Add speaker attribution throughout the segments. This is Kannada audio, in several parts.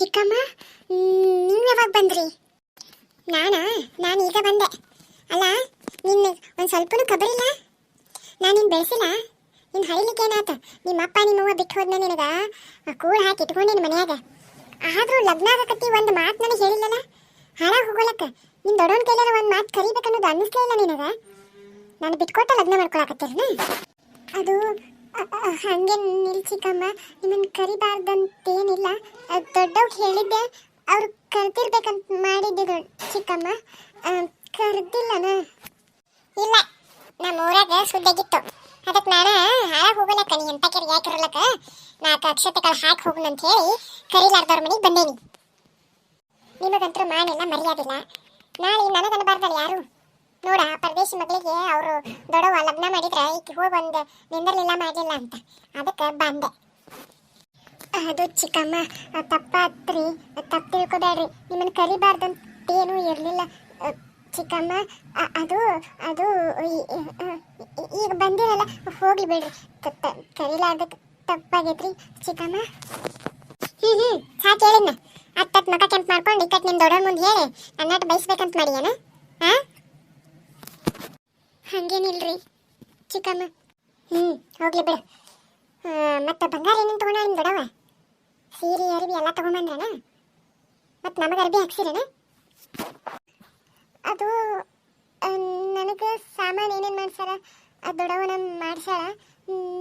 Speaker 1: ಚಿಕ್ಕಮ್ಮ ನೀವು ಯಾವಾಗ ಬಂದ್ರಿ? ನಾನಾ? ನಾನು ಈಗ ಬಂದೆ. ಅಲ್ಲ ನಿನ್ನ ಒಂದು ಸ್ವಲ್ಪನೂ ಕಬರಿಲ್ಲ? ನಾನು ನಿನ್ನ ಬೆಳೆಸಿಲ್ಲ? ನಿನ್ನ ಹಳಿಲಿಕ್ಕೆ ಏನಾತ ನಿಮ್ಮ ಅಪ್ಪ ನಿಮ್ಮವ್ವ ಬಿಟ್ಟು ಹೋದ್ನ ನಿನಗ? ಕೂಳು ಹಾಕಿ ಇಟ್ಕೊಂಡಿನ ಮನ್ಯಾಗ? ಆದರೂ ಲಗ್ನ ಆಗಕತ್ತಿ ಒಂದು ಮಾತು ನನಗೆ ಹೇಳಿಲ್ಲಲ್ಲ ಹಾಳಾಗ ಹೋಗೋಲಕ್ಕ? ನಿನ್ನ ದೊಡ್ಡವನ ಕೈಲಾರ ಒಂದು ಮಾತು ಕರಿಬೇಕನ್ನೋದು ಅನ್ನಿಸ್ಲೇ ಇಲ್ಲ ನಿನಗ? ನಾನು ಬಿಟ್ಕೊಟ್ಟ ಲಗ್ನ ಮಾಡ್ಕೊಳಕತ್ತೀರನ ಅದು ಅ- ನಿಲ್ ಹಂಗೆ ನಿಲ್ಸಿಕಮ್ಮ ನಿಮ್ಮನ್ನ ಕರಿಬಾರ್ದಂತೇನಿಲ್ಲ ದೊಡ್ಡವ್ ಹೇಳಿದ್ದೆ, ಅವ್ರು ಕರ್ತಿರ್ಬೇಕಂತ ಮಾಡಿದ್ದೆ ಚಿಕ್ಕಮ್ಮ. ಕರ್ದಿಲ್ಲನ? ಇಲ್ಲ ನಮ್ಮ ಊರಾಗ ಸುದ್ದಾಗಿತ್ತು. ಅದಕ್ಕೆ ನಾನು ಹಾಳಾಗಿ ಹೋಗಲ್ಲ ಕಣಿ, ಎಂತ ಕೆರೆ ನಾ ನಾಲ್ಕು ಅಕ್ಷತೆಗಳು ಹಾಕಿ ಹೋಗುಣ ಅಂತ ಹೇಳಿ ಕರಿಲಾರ್ದವ್ರ ಮನೆಗೆ ಬಂದೇನಿ. ನಿಮಗಂತೂ ಮಾನೆಲ್ಲ ಮರ್ಯಾದಿಲ್ಲ. ನಾಳೆ ನನಗನ್ನಬಾರ್ದಲ್ಲ ಯಾರು? ನೋಡ, ಪರದೇಶಿ ಮಗಳಿಗೆ ಅವರು ದೊಡವ ಲಗ್ನ ಮಾಡಿದ್ರೆ ಈಕೆ ಹೋಗಿ ಒಂದು ನಿಂದರ್ಲಿಲ್ಲ ಮಾಡಿಲ್ಲ ಅಂತ. ಅದಕ್ಕೆ ಬಂದೆ. ಅದು ಚಿಕ್ಕಮ್ಮ ತಪ್ಪಾತ್ರಿ ತಪ್ಪು ತಿಳ್ಕೊಬೇಡ್ರಿ. ನಿಮ್ಮನ್ನು ಕರಿಬಾರ್ದಂತೇನೂ ಇರಲಿಲ್ಲ. ಚಿಕ್ಕಮ್ಮ ಅದು ಅದು ಈಗ ಬಂದಿರಲ್ಲ ಹೋಗ್ಲಿ ಬಿಡ್ರಿ. ಕರಿಲಾರ್ದ ತಪ್ಪಾಗೈತ್ರಿ, ಚಿಕ್ಕಮ್ಮ. ಹ್ಞೂ ಹ್ಞೂ ಸಾಕು ಹೇಳಿದ್ನ ಅತ್ತತ್ ಮಕ ಕೆಂಪು ಮಾಡ್ಕೊಂಡು ಇಕ್ಕಟ್ಟು ನಿಮ್ಮ ದೊಡ್ಡ ಮುಂದೆ ಹೇಳಿ ನನ್ನ ಬಯಸ್ಬೇಕಂತ ಮಾಡಿಯೇನ? ಹಾಂ ಹಂಗೇನಿಲ್ರಿ. ಚಿಕ್ಕಮ್ಮ. ಹ್ಞೂ ಹೋಗ್ಲಿ ಬಿಡು. ಮತ್ತು ಬಂಗಾರ ಏನೇನು ತೊಗೊಂಡ ನಿಮ್ಮ ದೊಡವ? ಸೀರೆ ಅರಿವಿ ಎಲ್ಲ ತೊಗೊಂಬಂದ್ರಣ ಮತ್ತು ನಮಗೆ ಅರ್ಬಿ ಹಾಕ್ಸಿರೇನ? ಅದು ನನಗೆ ಸಾಮಾನು ಏನೇನು ಮಾಡ್ಸಾರ ಆ ದೊಡವನ ಮಾಡ್ಸಾಳ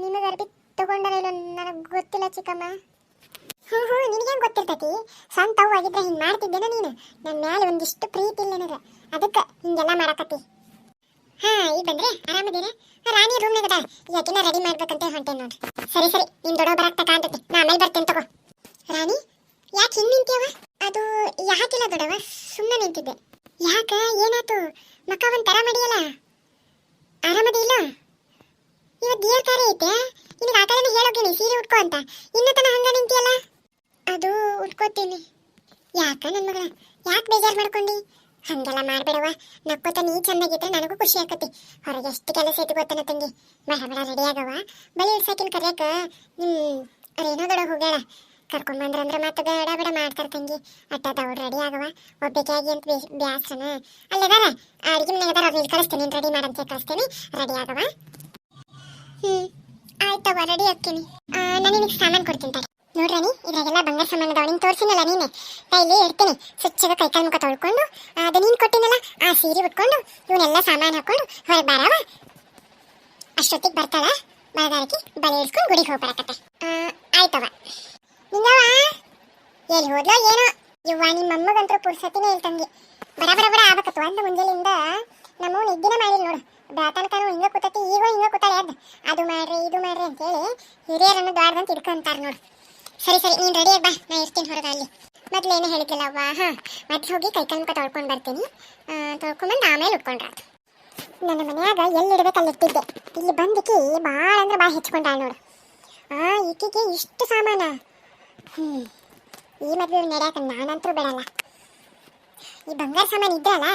Speaker 1: ನಿಮಗೆ ಅರ್ಬಿ ತೊಗೊಂಡಾರ ಇಲ್ಲ ನನಗೆ ಗೊತ್ತಿಲ್ಲ ಚಿಕ್ಕಮ್ಮ. ಹ್ಞೂ ಹ್ಞೂ ನಿನಗೇನು ಗೊತ್ತಿರ್ತೈತಿ? ಸ್ವಂತ ಅವ್ವ ಆಗಿದ್ರೆ ಹಿಂಗೆ ಮಾಡ್ತಿದ್ದೇನ ನೀನು? ನನ್ನ ಮ್ಯಾಲೆ ಒಂದಿಷ್ಟು ಪ್ರೀತಿ ಇಲ್ಲ ನನಗೆ. ಅದಕ್ಕೆ ಹಿಂಗೆಲ್ಲ ಮಾಡಕತ್ತಿ. ಹಾ ಈ ಬಂದ್ರೆ? ಆರಾಮದಿರ? ರಾಣಿ ರೂಮ್ನಾಗ ಅದ ಯಾಕಿನ ರೆಡಿ ಮಾಡ್ಬೇಕಂತ ಹೊಂಟೇನ್ ನೋಡ್ರಿ. ಸರಿ ಸರಿ, ನಿನ್ ದೊಡ್ಡ ಬರಾಕ್ತ ಕಾಣ್ತೈತಿ ನಾ ಆಮೇಲೆ ತಗೋ. ರಾಣಿ, ಯಾಕೆ ಹಿಂಗ್ ನಿಂತೀಯವ? ಅದು ಯಾಕಿಲ್ಲ ದೊಡವ ಸುಮ್ಮನೆ ನಿಂತಿದ್ದೆ. ಯಾಕ? ಏನಾತು? ಮಕ್ಕ ಒಂದ್ ತರ ಮಾಡಿಯಲ್ಲ? ಆರಾಮದಿ ಇಲ್ಲ? ಇವತ್ತು ದೇವ್ರ ಕಾರ್ಯ ಐತೆ. ನಿನಗೆ ಆ ಕಡೆನೇ ಹೇಳೋಗೇನಿ ಸೀರೆ ಉಟ್ಕೋ ಅಂತ. ಇನ್ನ ತನ ಹಂಗ ಅದು ಉಟ್ಕೋತೀನಿ. ಯಾಕ ನನ್ನ ಮಗಳ? ಯಾಕೆ ಬೇಜಾರು ಮಾಡ್ಕೊಂಡಿ? ಹಂಗೆಲ್ಲ ಮಾಡ್ಬೇಡವ ನಕ್ಕೋತ ನೀ ಚೆನ್ನಾಗಿದ್ರೆ ನನಗೂ ಖುಷಿ ಆಕತಿ. ಹೊರಗೆ ಎಷ್ಟು ಕೆಲಸ ಐತಿ ಗೊತ್ತನ ತಂಗಿ? ಬೇಡ ಬೇಡ ರೆಡಿ ಆಗವ ಬಳಿ ಇಡ್ಸಾಕಿನ ಕರೆಯಕ ನಿಮ್ ಅದೇನೋ ದೊಡ ಹೋಗ್ಯಾಳ ಕರ್ಕೊಂಬಂದ್ರ ಅಂದ್ರೆ ಮತ್ತೆ ಬೇಡ ಬೇಡ ಮಾಡ್ತಾರ ತಂಗಿ. ಅಟ್ಟ ಅವ್ರು ರೆಡಿ ಆಗವ ಒಬ್ಬಾಗಿ ಅಂತ ಬ್ಯಾಸನ ಅಲ್ಲದಾರ ಅಡಿಗೆ ಮನೆಗೆ ಅದಾರ, ಅವ್ರು ಕಳಿಸ್ತೇನೆ ರೆಡಿ ಮಾಡಂತ ಕಳಿಸ್ತೀನಿ ರೆಡಿ ಆಗವ ಹ್ಮ್ ಆಯ್ತವ ರೆಡಿ ಆಗ್ತೀನಿ. ನಾನು ನಿನಗೆ ಸಾಮಾನು ಕೊಡ್ತೀನಿ ತಡಿ ನೋಡ್ರಾನಿ ಇದ್ರಾಗೆಲ್ಲ ಬಂಗಾರ ಸಾಮಾನು ಅದಾವ ತೋರಿಸಿನಲ್ಲ ನೀನೆ. ಕೈಲಿ ಇರ್ತೀನಿ. ಸ್ವಚ್ಛಗ ಕೈಕಾಲು ಮುಖ ತೊಳ್ಕೊಂಡು ಅದು ನೀನು ಕೊಟ್ಟಿನಲ್ಲ, ಆ ಸೀರೆ ಉಟ್ಕೊಂಡು ಇವನ್ನೆಲ್ಲ ಸಾಮಾನು ಹಾಕೊಂಡು ಹೊರಗೆ ಬಾರವ ಅಷ್ಟೊತ್ತಿಗೆ ಬರ್ತಾಳ ಬರದಾರಕಿ ಬಲೆ ಇಡ್ಸ್ಕೊಂಡು ಗುಡಿಗೆ ಹೋಗ್ಬರಕತ್ತೆ. ಆಯ್ತವ ನಿಂಗವ ಎಲ್ಲಿ ಹೋದ್ಲೋ ಏನೋ? ಇವ್ವ ನಿಮ್ಮ ಅಮ್ಮಗಂತೂ ಪುರ್ಸತಿನೇ ಇಲ್ಲ ತಂಗಿ. ಬರ ಬರ ಬರ ಆಗ್ಬೇಕತ್ತು ಅಂತ ಮುಂಜಾನೆಯಿಂದ. ನಮ್ಮ ನಿದ್ದಿನ ಮಾಡಿಲ್ಲ ನೋಡು. ಬೆಳತನಕನು ಹಿಂಗ ಕೂತತಿ, ಈಗ ಹಿಂಗ ಕೂತಾಳೆ ಅದ್. ಮಾಡ್ರಿ, ಇದು ಮಾಡ್ರಿ ಅಂತೇಳಿ ಹಿರಿಯರನ್ನು ದ್ವಾರದಂತ ಇಟ್ಕೊಂತಾರ ನೋಡು. ಸರಿ ಸರಿ, ನೀನು ರೆಡಿ ಬಾ. ನಾ ಇರ್ತೀನಿ ಹೊರಗೆ ಅಲ್ಲಿ. ಮೊದ್ಲು ಏನು ಹೇಳಿದ್ದಿಲ್ಲ ಅವ್ವ? ಹಾಂ ಮತ್ತೆ ಹೋಗಿ ಕೈ ಮುಖ ತೊಳ್ಕೊಂಡು ಬರ್ತೀನಿ. ತೊಳ್ಕೊಂಬಂದು ಆಮೇಲೆ ಉಟ್ಕೊಂಡ್ರಾತು ನನ್ನ ಮನೆಯಾಗ ಎಲ್ಲಿ ಇಡ್ಬೇಕು ಅಲ್ಲಿ ಇಟ್ಟಿದ್ದೆ. ಇಲ್ಲಿ ಬಂದಕ್ಕೆ ಭಾಳ ಅಂದ್ರೆ ಭಾಳ ಹೆಚ್ಕೊಂಡಾಳ ನೋಡು. ಆ, ಈಕಿಗೆ ಇಷ್ಟು ಸಾಮಾನ. ಹ್ಞೂ ಈ ಮದುವೆ ನಡೆಯಕ್ಕೆ ನಾನಂತರೂ ಬಿಡಲ್ಲ. ಈ ಬಂಗಾರ ಸಾಮಾನು ಇದ್ರಲ್ಲ,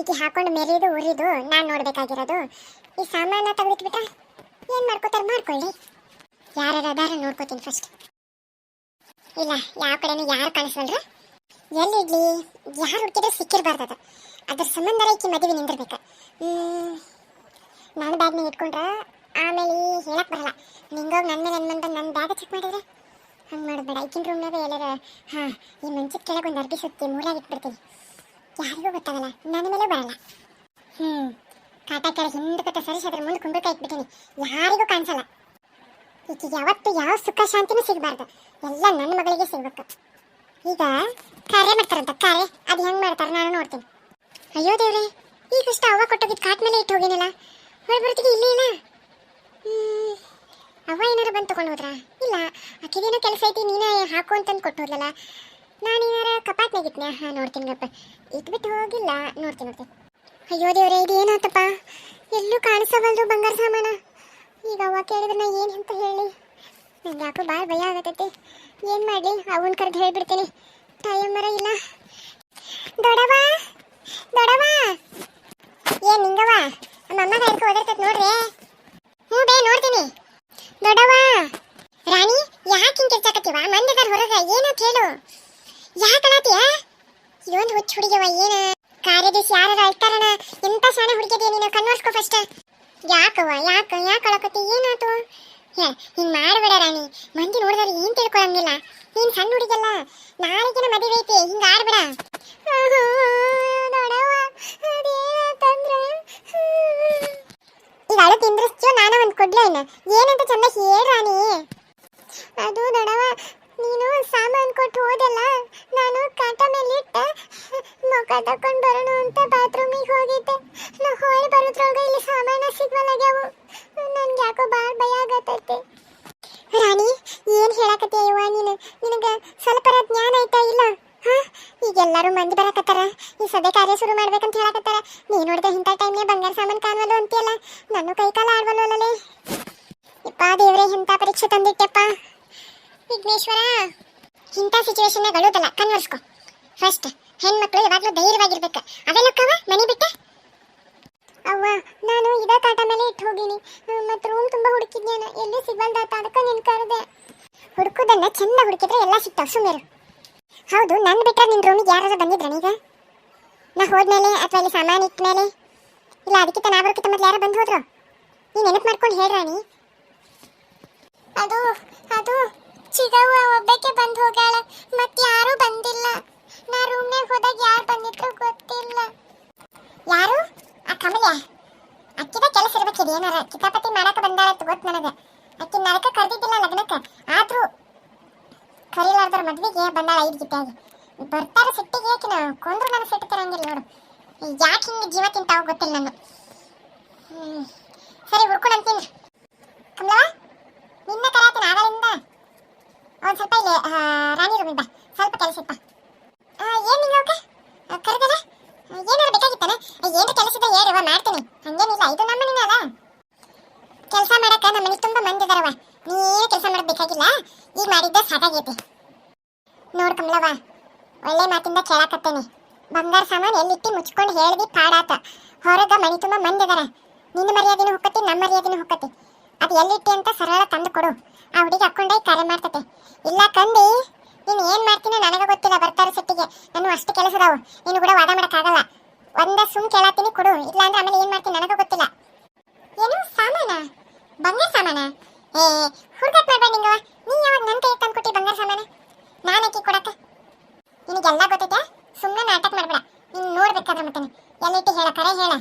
Speaker 1: ಈಕೆ ಹಾಕೊಂಡು ಮೆರಿದು, ಉರಿದು ನಾನು ನೋಡಬೇಕಾಗಿರೋದು. ಈ ಸಾಮಾನ ತೆಗೆದಿಟ್ಬಿಟ್ಟ ಏನು ಮಾಡ್ಕೋತಾರೆ? ಮಾಡ್ಕೊಳ್ಳಿ. ಯಾರು ಅದಾರ ನೋಡ್ಕೋತೀನಿ ಫಸ್ಟ್ ಇಲ್ಲ, ಯಾವ ಕಡೆನೂ ಯಾರು ಕಾಣಿಸಲ್ರ ಎಲ್ಲಿ ಇಡ್ಲಿ ಯಾರು ಹುಡುಕಿದ್ರೆ ಸಿಕ್ಕಿರ್ಬಾರ್ದದ. ಅದ್ರ ಸಂಬಂಧ ಈಕಿ ಮದುವೆ ನಿಂದಿರ್ಬೇಕು. ನಾನು ಬ್ಯಾಗ್ನಾಗ ಇಟ್ಕೊಂಡ್ರೆ, ಆಮೇಲೆ ಹೇಳಕ್ ಬರಲ್ಲ. ನಿಂಗೋಗಿ ನನ್ನ ಮೇಲೆ ನನ್ನ ನನ್ನ ಬ್ಯಾಗ್ ಚೆಕ್ ಮಾಡಿದ್ರೆ? ಹಂಗೆ ಮಾಡಬೇಡ ಈಗಿನ ರೂಮ್ನಾಗ ಎಲ್ಲರ, ಹಾಂ, ಈ ಮಂಚದ ಕೆಳಗೆ ಒಂದು ಅರ್ಬಿ ಸುತ್ತಿ ಮೂಲಾಗಿ ಇಟ್ಬಿಡ್ತೀನಿ. ಯಾರಿಗೂ ಗೊತ್ತಾಗಲ್ಲ ನನ್ನ ಮೇಲೆ ಬರಲ್ಲ. ಹ್ಞೂ ಕಾಟ ಕೆಳಗೆ ಹಿಂದಕತ್ತ ಸರಿಸಿ ಅದ್ರ ಮುಂದೆ ಕುಂಬಳಕಾಯಿ ಇಟ್ಬಿಟ್ಟಿನಿ. ಯಾರಿಗೂ ಕಾಣಿಸಲ್ಲ. ಈಕಿಗೆ ಯಾವತ್ತು ಯಾವ ಸುಖ ಶಾಂತಿನೂ ಸಿಗಬಾರ್ದು. ಎಲ್ಲ ನನ್ನ ಮಗಳಿಗೆ ಸಿಗ್ಬೇಕು. ಈಗ ಕರೆ ಮಾಡ್ತಾರಂತ, ಕರೆ. ಅದು ಹೆಂಗ್ ಮಾಡ್ತಾರ ನಾನು ನೋಡ್ತೀನಿ. ಅಯ್ಯೋ ದೇವ್ರೆ, ಈಗಷ್ಟು ಅವ್ವ ಕೊಟ್ಟೋಗಿದ್ದು ಕಾಟ್ ಮೇಲೆ ಇಟ್ಟು ಹೋಗಿನಲ್ಲ. ಹೊರ ಬರ್ತಿಗೆ ಇಲ್ಲಿ ಇಲ್ಲ. ಅವ್ವ ಏನಾರು ಬಂದು ತಗೊಂಡು ಹೋದ್ರ? ಇಲ್ಲ ಅಕ್ಕಿದೇನೋ ಕೆಲಸ ಐತಿ, ನೀನೇ ಹಾಕು ಅಂತಂದು ಕೊಟ್ಟು ಹೋದ್ಲಲ್ಲ. ನಾನು ಏನಾರ ಕಪಾಟ್ ಇಟ್ನೆ? ಹಾಂ, ನೋಡ್ತೀನಿ ಗಪ್ಪ. ಇಟ್ಬಿಟ್ಟು ಹೋಗಿಲ್ಲ. ನೋಡ್ತೀನಿ ನೋಡ್ತೀನಿ. ಅಯ್ಯೋ ದೇವ್ರೆ ಇದು ಏನಾತಪ್ಪ ಎಲ್ಲೂ ಕಾಣಿಸಬಲ್ದು ಬಂಗಾರ ಸಾಮಾನ. ಈಗ ಅವ ಕೇಳಿದ್ರೆ ನಾ ಏನು ಅಂತ ಹೇಳಿ. ನಂಗೆ ಯಾಕೋ ಭಾಳ ಭಯ ಆಗತೈತಿ. ಏನು ಮಾಡಲಿ? ಅವನ್ ಕರೆದು ಹೇಳ್ಬಿಡ್ತೀನಿ. ತಾಯಮ್ಮರ ಮರ ಇಲ್ಲ. ದೊಡವ ದೊಡವ ಏನ್ ನಿಂಗವ ನಮ್ಮ ಅಮ್ಮಗ ಎಲ್ಕೊ ಓದಿರ್ತೈತೆ ನೋಡ್ರಿ. ಹ್ಞೂ ಬೇ, ನೋಡ್ತೀನಿ. ದೊಡವ ರಾಣಿ, ಯಾಕೆ ಹಿಂಗೆ ಕಿರ್ಚಾಕತ್ತೀವ? ಮಂದಿದಾರ ಹೊರಗೆ ಏನೋ ಕೇಳು ಯಾಕಣತಿಯ ಇದೊಂದು ಹುಚ್ಚ ಹುಡುಗಿವ ಏನ? ಕಾರ್ಯದರ್ಶಿ ಯಾರು ಅಳ್ತಾರಣ? ಎಂತ ಸಣ್ಣ ಹುಡುಗಿದೀಯ ನೀನು? ಕನ್ವರ್ಸ್ಕೊ ಫಸ್ಟ್ ಯಾಕವ್ವ, ಯಾಕ, ಯಾಕೆ ಅಳಕತ್ತಿ? ಏನಾಯ್ತು ಹಿಂಗ್ ಮಾಡ್ಬೇಡ ರಾಣಿ. ಮಂದಿ ನೋಡಿದ್ರೆ ಏನ್ ತಿಳ್ಕೊಳಂಗಿಲ್ಲ. ನೀನ್ ಸಣ್ಣ ಹುಡುಗಲ್ಲ ನಾಳೆಗಿನ ಮದುವೆ ಐತಿ, ಹಿಂಗ ಆಡ್ಬೇಡ. ಈಗ ಅಳು ತಿಂದ್ರಸ್ತು ನಾನು ಒಂದ್ ಕೊಡ್ಲೇನ ಏನಂತ ಚಂದ ಹೇಳ್ ರಾಣಿ. ಅದು ದೊಡವ ನೀನು ಸಾಮಾನು ಕೊಟ್ಟು ಹೋದಲ್ಲ, ನಾನು ಕಾಟ ಮೇಲೆ ಇಟ್ಟ, ಮುಖ ತಕೊಂಡ್ ಬರೋಣ ಅಂತ ಬಾತ್ರೂಮಿಗೆ ಹೋಗಿದ್ದೆ. ನಾ ಹೊಳಿ ಬರೋದ್ರೊಳಗೆ ಇಲ್ಲಿ ಸಾಮಾನ ಸಿಗ್ವಲಾಗ್ಯಾವು ನನ್ಗೆ ಯಾಕೋ ಭಾಳ ಭಯ ಆಗತೈತೆ ರಾಣಿ, ಏನ್ ಹೇಳಕತ್ತೀಯ ಯವ್ವ ನೀನು? ನಿನಗ ಸ್ವಲ್ಪ ಜ್ಞಾನ ಐತಾ ಇಲ್ಲ? ಈಗ ಎಲ್ಲರೂ ಮಂದಿ ಬರಕತ್ತಾರ. ಈ ಸದ್ಯ ಕಾರ್ಯ ಶುರು ಮಾಡ್ಬೇಕಂತ ಹೇಳಕತ್ತಾರ. ನೀ ನೋಡಿದ ಇಂಥ ಟೈಮ್ನೇ ಬಂಗಾರ ಸಾಮಾನು ಕಾಣವಲ್ಲು ಅಂತೀಯಲ್ಲ? ನಾನು ಕೈಕಾಲ ಆಡ್ವಲ್ವಲ್ಲೇ ಇಪ್ಪ ದೇವ್ರೆ, ಇಂಥ ಪರೀಕ್ಷೆ ತಂದಿಟ್ಟೆಪ್ಪ. ವಿಘ್ನೇಶ್ವರ, ಇಂಥ ಸಿಚುವೇಶನ್ ಅಳುವುದಲ್ಲ ಕನ್ವರ್ಸ್ಕೊ ಫಸ್ಟ್ ಹೆಣ್ಮಕ್ಳು ಯಾವಾಗಲೂ ಧೈರ್ಯವಾಗಿರ್ಬೇಕು. ಅವೆಲ್ಲಕ್ಕವ ಮನೆ ಬಿಟ್ಟ? ಅವ್ವ, ನಾನು ಇದ ಕಾಟ ಮೇಲೆ ಇಟ್ಟು ಹೋಗಿನಿ. ಮತ್ತು ರೂಮ್ ತುಂಬ ಹುಡುಕಿದ್ನೇನ ಎಲ್ಲಿ ಸಿಗಲ್ದಾತ ಅದಕ್ಕೆ ನಿನ್ ಕರೆದೆ. ಹುಡುಕುದನ್ನ ಚಂದ ಹುಡುಕಿದ್ರೆ ಎಲ್ಲ ಸಿಗ್ತಾವ ಸುಮೇರು ಹೌದು ನನ್ನ ಬಿಟ್ಟರೆ ನಿನ್ನ ರೂಮಿಗೆ ಯಾರಾದ್ರೂ ಬಂದಿದ್ರ ಈಗ ನಾ ಹೋದ್ಮೇಲೆ ಅಥವಾ ಇಲ್ಲಿ ಸಾಮಾನು ಇಟ್ಟ ಇಲ್ಲ, ಅದಕ್ಕಿಂತ ನಾ ಬರೋಕ್ಕಿಂತ ಮೊದಲು ಯಾರು ಬಂದು ಹೋದ್ರು? ನೀ ನೆನಪು ಮಾಡ್ಕೊಂಡು ಹೇಳ್ರಾಣಿ ಅದು ಅದು. ಚಿಗವ್ವ ಒಬ್ಬಕ್ಕೆ ಬಂದು ಹೋಗಾಳ ಮತ್ತೆ ಯಾರು ಬಂದಿಲ್ಲ. ನಾ ರೂಮ್ನಾಗ ಹೋದಾಗ ಯಾರು ಬಂದಿದ್ರು ಗೊತ್ತಿಲ್ಲ. ಯಾರು? ಆ ಕಮಲ್ಯ ಅಕ್ಕಿದ ಕೆಲಸ ಇರ್ಬೇಕಿದೆ ಏನಾರ ಕಿತಾಪತಿ ಮಾಡಕ ಬಂದಾಳ ಅಂತ ಗೊತ್ತು ನನಗೆ. ಅಕ್ಕಿ ನರಕ ಕರೆದಿದ್ದಿಲ್ಲ ಲಗ್ನಕ್ಕೆ. ಆದ್ರೂ ಕರಿಲಾರ್ದರ ಮದ್ವೆಗೆ ಬಂದಾಳ ಐದು ಗಿಟ್ಟಾಗಿ ಬರ್ತಾರ ಸಿಟ್ಟಿಗೆ ಆಕಿನ ಕೊಂದ್ರು ನಾನು ಸಿಟ್ಟು ತರಂಗಿಲ್ಲ ನೋಡು. ಯಾಕೆ ಹಿಂಗೆ ಜೀವ ತಿಂತಾವ ಗೊತ್ತಿಲ್ಲ ನಾನು ಸರಿ ಹುಡ್ಕೊಂಡು ಅಂತೀನಿ. ಕಮಲವ ನಿನ್ನ ಕರಾತೀನಿ ಆಗಲಿಂದ ಒಂದ್ ಸ್ವಲ್ಪ ಇಲ್ಲಿ ರಾಣಿ ರೂಮಿಗೆ ಬಾ. ಸ್ವಲ್ಪ ಕೆಲಸ ಇಪ್ಪ ಏನ್ ನಿಂಗೆ ಅವಕ್ಕೆ? ಕರೆದಲ್ಲ ಏನಾರು ಬೇಕಾಗಿತ್ತಾನ? ಏನು ಕೆಲಸ ಇದೆ ಹೇಳುವ ಮಾಡ್ತೀನಿ. ಹಂಗೇನಿಲ್ಲ, ಇದು ನಮ್ಮ ಮನೆನೇ ಕೆಲಸ ಮಾಡಕ್ಕ ನಮ್ಮ ಮನೆ ತುಂಬಾ ಮಂದಿ ಇದಾರವ ನೀನು ಕೆಲಸ ಮಾಡೋದು ಬೇಕಾಗಿಲ್ಲ? ಈಗ ಮಾಡಿದ್ದ ಸಾಕಾಗೈತಿ. ನೋಡ್ ಕಮಲವ ಒಳ್ಳೆ ಮಾತಿಂದ ಕೇಳಾಕತ್ತೇನೆ. ಬಂಗಾರ ಸಾಮಾನು ಎಲ್ಲಿಟ್ಟಿ ಮುಚ್ಕೊಂಡು ಹೇಳ್ದಿ ಪಾಡಾತ. ಹೊರಗ ಮನೆ ತುಂಬಾ ಮಂದಿ ಇದಾರ ನಿನ್ನ ಮರ್ಯಾದಿನೂ ಹೊಕ್ಕತಿ, ನಮ್ಮ ಮರ್ಯಾದಿನೂ ಹೊಕ್ಕತಿ. ಅದು ಎಲ್ಲಿಟ್ಟಿ ಅಂತ ಸರಳ ತಂದು ಕೊಡು. ಆ ಹುಡುಗಿ ಹಾಕೊಂಡೇ ಕರೆ ಮಾಡ್ತತೆ. ಇಲ್ಲ ಕಂದಿ ನೀನು ಏನ್ ಮಾಡ್ತೀನಿ ನನಗೆ ಗೊತ್ತಿಲ್ಲ, ಬರ್ತಾರೆ ಸೆಟ್ಟಿಗೆ. ನಾನು ಅಷ್ಟು ಕೆಲಸದಾವು. ನೀನು ಕೂಡ ವಾದ ಮಾಡಕ್ಕಾಗಲ್ಲ. ಒಂದ ಸುಮ್ ಕೇಳತ್ತೀನಿ ಕೊಡು. ಇಲ್ಲ ಅಂದ್ರೆ ಆಮೇಲೆ ಏನ್ ಮಾಡ್ತೀನಿ ನನಗೆ ಗೊತ್ತಿಲ್ಲ. ಏನು, ಸಾಮಾನ? ಬಂಗಾರ ಸಾಮಾನ? ಏ ಹುಡುಗಾಟ ಮಾಡ್ಬೇಡ ನಿಂಗವ ನೀ ಯಾವಾಗ ನನ್ನ ಕೈ ತಂದು ಕೊಟ್ಟಿ ಬಂಗಾರ ಸಾಮಾನ? ನಾನು ಅಕ್ಕಿ ಕೊಡಕ್ಕ ನಿನಗೆಲ್ಲ ಗೊತ್ತೈತೆ? ಸುಮ್ಮನೆ ನಾಟಕ ಮಾಡ್ಬೇಡ. ನೀನು ನೋಡ್ಬೇಕಾದ್ರೆ ಮತ್ತೆ ಎಲ್ಲಿಟ್ಟು ಹೇಳ? ಕರೆ ಹೇಳ.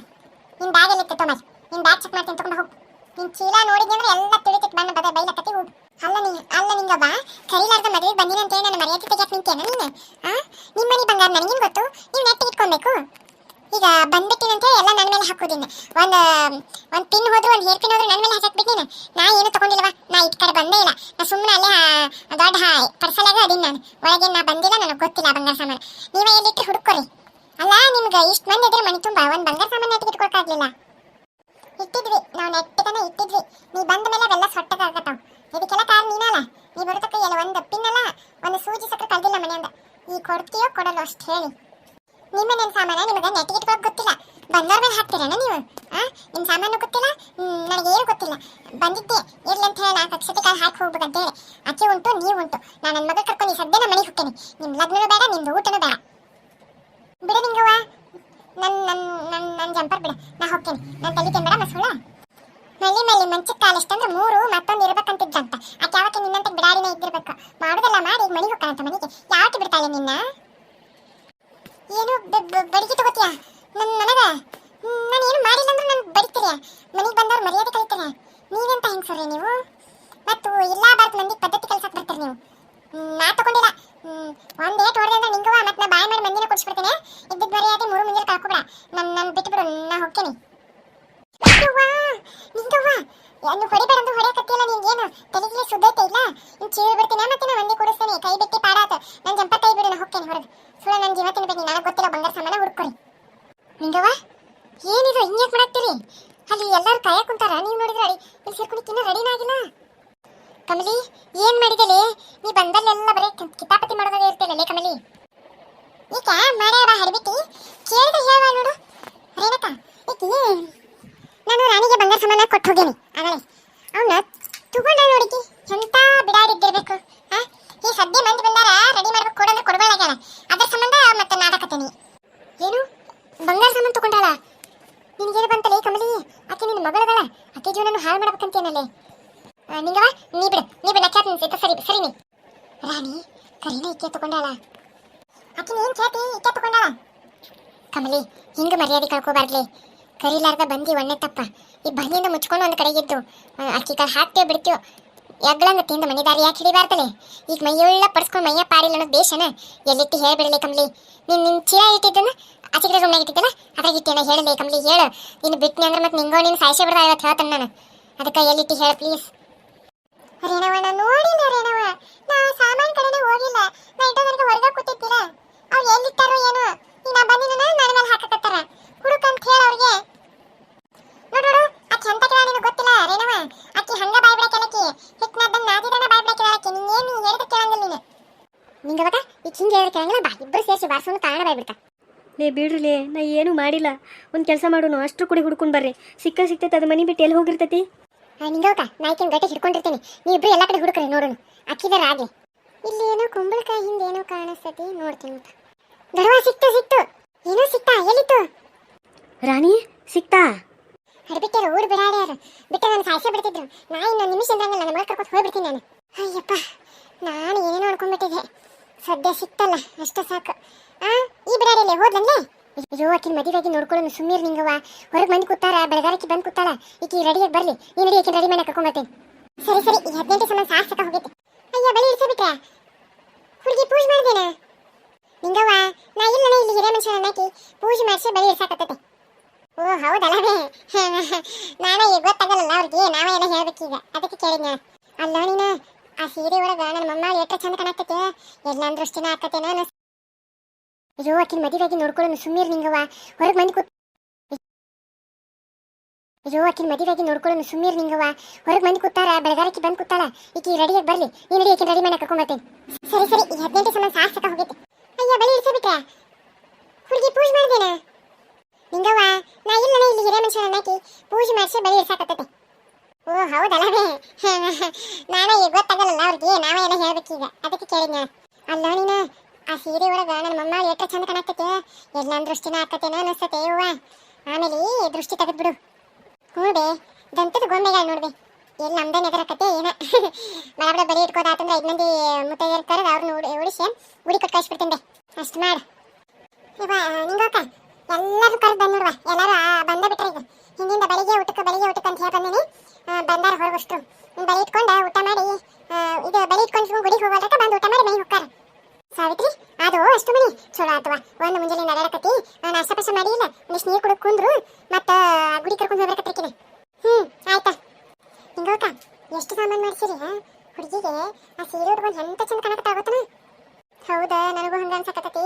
Speaker 1: ನಿನ್ ಬ್ಯಾಗ್ ಎಲ್ಲಿತ್ತು ತೊಗೊಂಬ ನಿನ್ ಬ್ಯಾಗ್ ಚೆಕ್ ಮಾಡ್ತೀನಿ, ತಗೊಂಡು ಹೋಗು. ನಿನ್ ಚೀಲ ನೋಡಿದ್ನಿ ಅಂದ್ರೆ ಎಲ್ಲ ತಿಳಿತೈತೆ ಬಣ್ಣ, ಬದ ಬೈಲಕತ್ತಿ ಹೋಗು ಅಲ್ಲ ನೀ ಅಲ್ಲ ನಿಂಗ ಬಾ ಕರಿಲಾರ್ದ ಮದುವೆಗೆ ಬಂದಿನ ಅಂತ ಹೇಳಿ ನನ್ನ ಮರ್ಯಾದೆ ತೆಗಿಯಕ್ ನಿಂತೇನ ನೀನು? ಆ? ನಿಮ್ಮ ಮನೆ ಬಂಗಾರ ನನಗೇನು ಗೊತ್ತು? ನೀವು ನೆಟ್ಟಿಗೆ ಇಟ್ಕೊಬೇಕು ಈಗ ಬಂದ್ಬಿಟ್ಟಿನಂತ ಎಲ್ಲ ನನ್ನ ಮೇಲೆ ಹಾಕೋದಿನ ಒಂದು ಒಂದು ಪಿನ್ ಹೋದ್ರು, ಒಂದು ಹೇರ್ ಪಿನ್ ಹೋದ್ರು ನನ್ನ ಮೇಲೆ ಹಾಕಕ್ಬಿಟ್ಟಿನ ನಾ ಏನು ತಗೊಂಡಿಲ್ಲವ? ನಾ ಇಟ್ ಕಡೆ ಬಂದೇ ಇಲ್ಲ. ನಾ ಸುಮ್ಮನೆ ಅಲ್ಲೇ ದೊಡ್ಡ ಪರ್ಸಲಾಗ ಅದೀನಿ ನಾನು. ಒಳಗೆ ನಾ ಬಂದಿಲ್ಲ ನನಗೆ ಗೊತ್ತಿಲ್ಲ ಬಂಗಾರ ಸಾಮಾನು. ನೀವೇ ಎಲ್ಲಿಟ್ಟು ಹುಡುಕೋರಿ ಅಲ್ಲ, ನಿಮ್ಗೆ ಇಷ್ಟು ಮಂದಿ ಇದ್ರೆ ಮನೆ ತುಂಬ. ಒಂದು ಬಂಗಾರ ಸಾಮಾನು ನೆಟ್ಟಿಗೆ ಇಟ್ಕೊಳಕ್ಕಾಗಲಿಲ್ಲ ಇಟ್ಟಿದ್ವಿ. ನಾವು ನೆಟ್ಟಿಗನ ಇಟ್ಟಿದ್ವಿ. ನೀ ಬಂದ ಮೇಲೆ ಅವೆಲ್ಲ ಸೊಟ್ಟಗಾಗತ್ತಾವ ಇದಕ್ಕೆಲ್ಲ ಕಾರಣ ನೀನಲ್ಲ ನೀ ಬರೋದಕ್ಕೆ ಎಲ್ಲ ಒಂದು ಪಿನ್ನಲ್ಲ ಒಂದು ಸೂಜಿ ಸಕ್ಕರೆ ಕಳ್ದಿಲ್ಲ ಮನೆಯಿಂದ ಈ ಕೊಡ್ತೀಯೋ ಕೊಡಲ್ಲ ಅಷ್ಟು ಹೇಳಿ. ನಿಮ್ಮ ನನ್ನ ಸಾಮಾನ ನಿಮಗೆ ನೆಟ್ಟಿಗೆ ಗೊತ್ತಿಲ್ಲ. ಬಂದವ್ರ ಮೇಲೆ ಹಾಕ್ತೀರೇನ ನೀವು? ಆ? ನಿಮ್ಮ ಸಾಮಾನು ಗೊತ್ತಿಲ್ಲ? ನನಗೆ ಏನು ಗೊತ್ತಿಲ್ಲ. ಬಂದಿದ್ದೆ. ಇರ್ಲಿ ಅಂತ ಹೇಳಿ ನಾಲ್ಕು ಅಕ್ಷತೆ ಕಾಲ ಹಾಕಿ ಹೋಗ್ಬೇಕಂತ ಹೇಳಿ ಅಕ್ಕಿ ಉಂಟು, ನೀವು ಉಂಟು. ನಾನು ನನ್ನ ಮಗ ಕರ್ಕೊಂಡು ಸದ್ಯ ನಮ್ಮ ಮನೆಗೆ ಹೋಗ್ತೇನೆ. ನಿಮ್ಮ ಲಗ್ನನೂ ಬೇಡ, ನಿಮ್ದು ಊಟನೂ ಬೇಡ. ಬಿಡ ನಿಂಗವ್ವ. ನನ್ನ ನನ್ನ ನನ್ನ ನನ್ನ ಜಂಪರ್ ಬಿಡ. ನಾ ಹೋಗ್ತೇನೆ. ನಾನು ತಲೆ ತಿನ್ಬೇಡ ಮಸುಳ? ಮಲ್ಲಿ ಮಲ್ಲಿ ಮಂಚಕ್ಕೆ ಕಾಲಿಷ್ಟಂದ್ರೆ ಮೂರು ಮತ್ತೊಂದು ಇರ್ಬೇಕಂತಿದ್ದಂತ. ಆಕೆ ಯಾವಕ್ಕೆ ನಿನ್ನಂತ ಬಿಡಾರಿನ ಇದ್ದಿರ್ಬೇಕು. ಮಾಡೋದೆಲ್ಲ ಮಾಡಿ ಈಗ ಮನೆಗೆ ಹೋಗ್ತಾನಂತ ಮನೆಗೆ. ಯಾಕೆ ಬಿಡ್ತಾಳೆ ನಿನ್ನ? ಏನು ಬಡಿಗೆ ತಗೋತೀಯ? ನನ್ನ ನನಗ ನಾನು ಏನು ಮಾಡಿಲ್ಲ ಅಂದ್ರೆ ನಾನು ಬಡಿತೀರಿ. ಮನೆಗೆ ಬಂದವ್ರು ಮರ್ಯಾದೆ ಕಲಿತಾರೆ. ನೀವೆಂತ ಸರಿ ನೀವು? ಮತ್ತು ಇಲ್ಲ ಬಾರ್ದು ಮಂದಿ ಪದ್ಧತಿ ಕೆಲಸಕ್ಕೆ ಬರ್ತೀರಿ ನೀವು? ನಾ ತಗೊಂಡಿಲ್ಲ. ಒಂದ್ ಏಟ್ ಹೊಡೆದ ಅಂದ್ರೆ ನಿಂಗುವ ಮತ್ತೆ ನಾ ಬಾಯ್ ಮಾಡಿ ಮಂದಿನ ಕೊಡ್ಸ್ಬಿಡ್ತೀನಿ. ಇದ್ದಿದ್ದ ಮರ್ಯಾದೆ ಮೂರು ಮುಂಜಾನೆ ಕಳ್ಕೊಬೇಡ. ನನ್ನ ನನ್ನ ಬಿಟ್ಬಿಡು, ನಾ ಹೋಗ್ತೇನೆ. ನೀವು ಹೊಡಿಬೇಡ ಅಂತ ಹೊಡೆಯಕತ್ತಿಲ್ಲ ನಿಂಗೇನು ತಲೆಗಿಲೆ ಸುದ್ದೈತೆ ಇಲ್ಲ? ನಿನ್ ಚೀಳು ಬಿಡ್ತೀನಿ ಮತ್ತೆ ನಾ ಒಂದೇ ಕೊಡಿಸ್ತೇನೆ. ಕೈ ಬಿಟ್ಟಿ ಪಾಡಾತ. ನನ್ನ ಜಂಪ ಕೈ ಬಿಡು, ನಾ ಹೋಗ್ತೇನೆ ಹೊರಗೆ. ಸುಳ ನನ್ ಜೀವ ತಿನ್ಬೇಕು ನನಗೆ ಗೊತ್ತಿಲ್ಲ, ಬಂಗಾರ ಸಾಮಾನ ಹುಡ್ಕೊರಿ. ನಿಂಗವ್ವ ಏನಿದು? ಹಿಂಗೆ ಮಾಡಾಕ್ತೀರಿ? ಅಲ್ಲಿ ಎಲ್ಲರೂ ಕಾಯ ಕುಂತಾರ? ನೀವು ನೋಡಿದ್ರೆ ಅಡಿ, ಇಲ್ಲಿ ಸೇರ್ಕೊಂಡು ಇನ್ನೂ ರೆಡಿನ ಆಗಿಲ್ಲ. ಕಮಲಿ, ಏನ್ ಮಾಡಿದಲೆ ನೀ ಬಂದಲ್ಲೆಲ್ಲ ಬರೀ ಕಿತಾಪತಿ ಮಾಡೋದಾಗ ಇರ್ತೇನೆ ಕಮಲಿ? ಈಗ ಮಾಡ್ಯಾರ ಹರಿಬಿಟ್ಟಿ? ಕೇಳಿದ ಹೇಳ ನೋಡು. ರೇಣಕ ಈಕಿ ನಾನು ರಾಣಿಗೆ ಬಂಗಾರ ಸಮಾನ ಕೊಟ್ಟು ಹೋಗೇನಿ ಆಗಲೇ. ಅವನ ತಗೊಂಡ ನೋಡಿಕಿ ಎಂತ ಬಿಡಾರಿದ್ದಿರ್ಬೇಕು ಈ ಸದ್ಯ ಮಂದಿ ಬಂದಾರ ರೆಡಿ ಮಾಡ್ಬೇಕು, ಕೊಡೋಣ ಕೊಡಬೇಡಾಗ್ಯಾನ ಅದ್ರ ಸಂಬಂಧ ಮತ್ತೆ ನಾಟಕತ್ತೇನಿ ಏನು? ಬಂಗಾರ ಸಾಮಾನು ತಗೊಂಡಾಳ? ನಿನಗೇನು ಬಂತಲೇ, ಕಮಲಿ? ಆಕೆ ನಿನ್ನ ಮಗಳದಳ? ಆಕೆ ಜೀವನ ಹಾಳು ಮಾಡ್ಬೇಕಂತೇನಲ್ಲೇ? ನಿಂಗವ ನೀ ಬಿಡು. ನೀ ಬಿಡ ನಕ್ಯಾತ ನಿನ್ಸೈತ ಸರಿ ಸರಿ ನೀ ರಾಣಿ, ಕರೀನ ಈಕೆ ತಗೊಂಡಾಳ? ಆಕಿನ ಏನು ಖ್ಯಾತಿ ಇಕ್ಕೆ ತಗೊಂಡಾಳ? ಕಮಲಿ, ಹಿಂಗ ಮರ್ಯಾದೆ ಕಳ್ಕೋಬಾರ್ದ್ಲಿ. ಕರೀಲಾರ್ದ ಬಂದಿ ಒಣ್ಣೆ ತಪ್ಪ. ಈ ಬಂದಿಯಿಂದ ಮುಚ್ಕೊಂಡು ಒಂದು ಕಡೆಗಿದ್ದು. ಅಕ್ಕಿ ಕಾಳು ಹಾಕ್ತೇವೆ ಬಿಡ್ತೀವೋ ಎಗ್ಳಂಗ ತಿಂದು ಮನಿದಾರಿ ಯಾಕೆ ಹಿಡಿಬಾರ್ದಲೆ? ಈಗ ಮೈಯೆಲ್ಲ ಪಡ್ಸ್ಕೊಂಡು ಮೈಯ ಪಾಡಿಲ್ಲ ಅನ್ನೋದು ದೇಶನ? ಎಲ್ಲಿಟ್ಟು ಹೇಳ್ಬಿಡಲಿ ಕಮ್ಲಿ? ನೀನ್ ನಿನ್ ಚೀಲ ಇಟ್ಟಿದ್ದನ್ನ? ಆಚೆ ರೂಮ್ ಇಟ್ಟಿದ್ದಲ್ಲ? ಅದ್ರಾಗ ಇಟ್ಟೇನ ಹೇಳಲಿ ಕಮ್ಲಿ, ಹೇಳು. ನೀನು ಬಿಟ್ನಿ ಅಂದ್ರೆ ಮತ್ತೆ ನಿಂಗೋ ನೀನು ಸಾಯಿಸಿ ಬಿಡ್ದ ಇವತ್ತು ಹೇಳ್ತಾನೆ ನಾನು. ಅದಕ್ಕೆ ಎಲ್ಲಿಟ್ಟು ಹೇಳ ಪ್ಲೀಸ್ ರೇಣವ ನಾನು ನೋಡಿಲ್ಲ ರೇಣವ. ನಾ ಸಾಮಾನ್ ಕಡೆನೇ ಹೋಗಿಲ್ಲ. ನಾ ಇಟ್ಟೋದ್ರಿಗೆ ಹೊರಗೆ ಕೂತಿದ್ದಿಲ್ಲ ಅವ್ರು ಎಲ್ಲಿಟ್ಟಾರೋ ಏನೋ. ಈಗ ಬಂದಿನ ನನ್ನ ಮೇಲೆ ಹಾಕಕತ್ತಾರ. ಹುಡುಕಂತ ಹೇಳ ಅವ್ರಿಗೆ. ನೋಡು ನೋಡು ಆಕಿ ಅಂತ ಕೇಳ ನಿನಗೆ ಗೊತ್ತಿಲ್ಲ ರೇಣವ? ಆಕಿ ಹಂಗ ಬಾಯ್ ಬಿಡಕ್ಕೆ ಹಿಟ್ನದ್ದನ್ನ ನಾದಿದನ್ನ ಬಾಯ್ ಬಿಡಕ್ಕೆ ಆಕಿ ನೀನೇನು ಹೇಳಿದ ಕೇಳಂಗಿಲ್ಲ ನೀನು. ನಿಂಗವಾಗ ಈ ಹಿಂಗೆ ಹೇಳಿದ್ರೆ ಕೇಳಂಗಿಲ್ಲ ಬಾ ಇಬ್ಬರು ಸೇರಿಸಿ ಬಾರ್ಸೋನು ಕಾರಣ ಬಾಯ್ ಬಿಡ್ತಾ.
Speaker 2: ಲೇ ಬಿಡ್ರಿಲೇ ನಾ ಏನೂ ಮಾಡಿಲ್ಲ. ಒಂದು ಕೆಲಸ ಮಾಡೋನು ಅಷ್ಟು ಕುಡಿ ಹುಡ್ಕೊಂಡು ಬರ್ರಿ. ಸಿಕ್ಕ ಸಿಕ್ತೈತೆ ಅದು ಮನೆ ಬಿಟ್ಟು ಎಲ್ಲಿ ಹೋಗಿರ್ತೈತಿ?
Speaker 1: ನಿಂಗವಕ ನಾ ಗಟ್ಟೆ ಹಿಡ್ಕೊಂಡಿರ್ತೀನಿ. ಇಬ್ಬರು ಎಲ್ಲ ಕಡೆ ಹುಡುಕ್ರಿ ನೋಡೋಣ ಅಕ್ಕಿದಾರ ಆಗ್ಲಿ ಇಲ್ಲಿ ಏನೋ ಕುಂಬಳಕಾಯಿ ಹಿಂದೆ ಏನೋ ಕಾಣಿಸ್ತತಿ ನೋಡ್ತೀನಿ. ದಡವ ಸಿಕ್ತು ಸಿಕ್ತು.
Speaker 2: ರಾಣಿ, ಸಿಕ್ತಾ?
Speaker 1: ಹಡ್ಬಿಟ್ಟಾರ ಊರು ಬಿಡಾಡ್ಯಾರು ಬಿಟ್ಟು ನಾನು ಸಾಯಿಸೇ ಬಿಡ್ತಿದ್ರು. ನಾ ಇನ್ನೊಂದು ನಿಮಿಷ ಇದ್ದಂಗಿಲ್ಲ, ನನ್ನ ಮಗ ಕರ್ಕೊಂಡು ಹೋಗ್ಬಿಡ್ತೀನಿ ನಾನು. ಅಯ್ಯಪ್ಪ, ನಾನು ಏನೇನೋ ಅನ್ಕೊಂಡ್ಬಿಟ್ಟಿದ್ದೆ. ಸದ್ಯ ಸಿಕ್ತಲ್ಲ, ಅಷ್ಟ ಸಾಕು. ಆ, ಈ ಬಿಡಾಡಿಯಲ್ಲಿ ಹೋದ್ಲಲ್ಲೇ ಅಯ್ಯೋ, ಆಕಿನ ಮದುವೆಗೆ ನೋಡ್ಕೊಳ್ಳೋನು ಸುಮ್ಮೀರ್ ನಿಂಗವ ಹೊರಗೆ ಬಂದು ಕೂತಾರ ಬೆಳಗಾರಕ್ಕೆ ಬಂದು ಕೂತಾಳ. ಈಕಿ ರೆಡಿಯಾಗಿ ಬರಲಿ. ನೀನು ರೆಡಿ ಆಕಿನ ರೆಡಿ ಮಾಡಿ ಕರ್ಕೊಂಬರ್ತೀನಿ ಸರಿ ಸರಿ, ಈ ಹದಿನೆಂಟು ಸಮ ಸಾಕು ಸಾಕ ಹೋಗೈತೆ ಅಯ್ಯ, ಬಳಿ ಇಳಿಸಬಿಟ್ರೆ ಹುಡುಗಿ, ಪೂಜೆ ಮಾಡ್ದೇನ? ನಿಂಗವ್ವ, ನಾ ಇಲ್ಲ ಇಲ್ಲಿ ಹಿರೇ ಮನುಷ್ಯನ ಹಾಕಿ ಪೂಜೆ ಮಾಡಿಸಿ ಬಳಿ ಇರ್ಸಾಕತ್ತೈತೆ ಓ ಹೌದಲ್ಲವೇ? ನಾನೇ ಈಗ ಗೊತ್ತಾಗಲ್ಲ ಅವ್ರಿಗೆ ನಾವೇ ಎಲ್ಲ ಹೇಳ್ಬೇಕೀಗ. ಅದಕ್ಕೆ ಕೇಳಿದ್ನ. ಅಲ್ಲ ನೀನು, ಆ ಸೀರೆ ಒಳಗ ನನ್ನ ಮಮ್ಮ ಎಷ್ಟ ಚಂದ ಕಾಣಕತ್ತೆ ಎಲ್ಲ ದೃಷ್ಟಿನ ಹಾಕತ್ತೇನ ಅನಸ್ ಅಯ್ಯೋ, ಆಕಿನ ಮದುವೆಗೆ ನೋಡ್ಕೊಳ್ಳೋನು ಸುಮ್ಮೀರ್ ನಿಂಗವ ಹೊರಗೆ ಮಂದಿ ಕೂತ್ ಅಯ್ಯೋ, ಆಕಿನ ಮದುವೆಗೆ ನೋಡ್ಕೊಳ್ಳೋನು ಸುಮ್ಮೀರ್ ನಿಂಗವ ಹೊರಗೆ ಮಂದಿ ಕೂತಾರ, ಬೆಳಗಾರಕ್ಕೆ ಬಂದು ಕೂತಾಳ. ಈಕಿ ರೆಡಿಯಾಗಿ ಬರ್ಲಿ. ನೀನು ನಡಿ ಆಕಿನ ರೆಡಿ ಮಾಡಿ ಕರ್ಕೊಂಬರ್ತೀನಿ ಸರಿ ಸರಿ, ಈ ಹದಿನೆಂಟು ಸಮ ಸಾಕು ಸಾಕ ಹೋಗೈತೆ ಅಯ್ಯ ಬಳಿ ಇಳಿಸಬಿಟ್ರೆ ಹುಡುಗಿ ಪೂಜೆ ಮಾಡ್ದೇನಾ? ನಿಂಗವ್ವ? ನಾ ಇಲ್ಲನೇ ಇಲ್ಲಿ ಹಿರೇ ಮನುಷ್ಯನ ಹಾಕಿ ಪೂಜೆ ಮಾಡಿಸಿ ಬಳಿ ಇರ್ಸಾಕತ್ತೈತೆ. ಓ, ಹೌದಲ್ಲವೇ? ನಾನೇ ಗೊತ್ತಾಗಲ್ಲ ಅವ್ರಿಗೆ. ನಾವೇ ಎಲ್ಲ ಹೇಳ್ಬೇಕೀಗ. ಅದಕ್ಕೆ ಕೇಳಿದ್ನ. ಅಲ್ಲ ನೀನು, ಆ ಸೀರೆ ಒಳಗ ನನ್ನ ಮಮ್ಮ ಎಷ್ಟು ಚಂದ ಕಾಣಕತ್ತೆ ಎಲ್ಲ ದೃಷ್ಟಿನ ಹಾಕತ್ತೇನೋ ಅನಿಸ್ತತೆ ಅವ್ವ ಆಮೇಲೆ ದೃಷ್ಟಿ ತೆಗೆದ್ಬಿಡು. ಹ್ಞೂ ದಂತದ ಗೊಂಬೆಗಳು ನೋಡ್ಬೆ. ಎಲ್ಲಿ ನಮ್ದೇನೆ ಎದರಕತ್ತೆ, ಏನ? ಬಡ ಬಡ ಬಲಿ ಇಟ್ಕೋದಾತಂದ್ರೆ ಐದು ಮಂದಿ ಮುತ್ತೈದೆಯರ್ ಕರೆದು ಅವ್ರನ್ನ ಉಡಿ ಕೊಟ್ಟು ಕಳಿಸ್ಬಿಡ್ತೀನಿ ಬೇ. ಅಷ್ಟು ಮಾಡು. ಇವ ನಿಂಗೋಕ? ಎಲ್ಲರೂ ಕರೆದು ಬಂದ್ ಎಲ್ಲರೂ ಬಂದ ಬಿಟ್ರೆ. ಈಗ ಹಿಂದಿಂದ ಬೆಳಿಗ್ಗೆ ಊಟಕ್ಕೆ ಬೆಳಿಗ್ಗೆ ಊಟಕ್ಕೆ ಅಂತ ಹೇಳಿ ಬಂದಿನಿ. ಆ, ಬಂದಾರ ಹೊರಗಷ್ಟು ಬಲಿ ಇಟ್ಕೊಂಡು ಊಟ ಮಾಡಿ ಇದು ಬಲಿ ಇಟ್ಕೊಂಡು ಗುಡಿಗೆ ಹೋಗೋದಕ್ಕೆ ಬಂದು ಊಟ ಮಾಡಿ ಮನೆಗೆ ಹೋಗ್ತಾರೆ ಸಾವಿತ್ರಿ ಅದು ಅಷ್ಟು ಮನಿ. ಚಲೋ ಆತವ ಒಂದು ಮುಂಜಾನೆ ನಡಕತ್ತಿ ನಾಷ್ಟ ಮಾಡಿ ಇಲ್ಲ ಒಂದಿಷ್ಟು ನೀರು ಕುಡಿದು ಕುಂದ್ರು ಮತ್ತು ಗುಡಿ ಕರ್ಕೊಂಡು ಹೋಗ್ಬೇಕತ್ರಿಕಿನ ಹ್ಞೂ ಆಯ್ತಾ. ಹಿಂಗೋಕ ಎಷ್ಟು ಸಾಮಾನು ಮಾಡಿಸಿರಿ ಹುಡುಗಿಗೆ ಆ ಸೀರೆ ಉಟ್ಕೊಂಡು ಎಂತ ಚಂದ ಕಾಣಕತ್ತಾಗತ್ತನ ಹೌದಾ ನನಗೂ ಹಂಗೆ ಅನ್ಸಕತ್ತತಿ.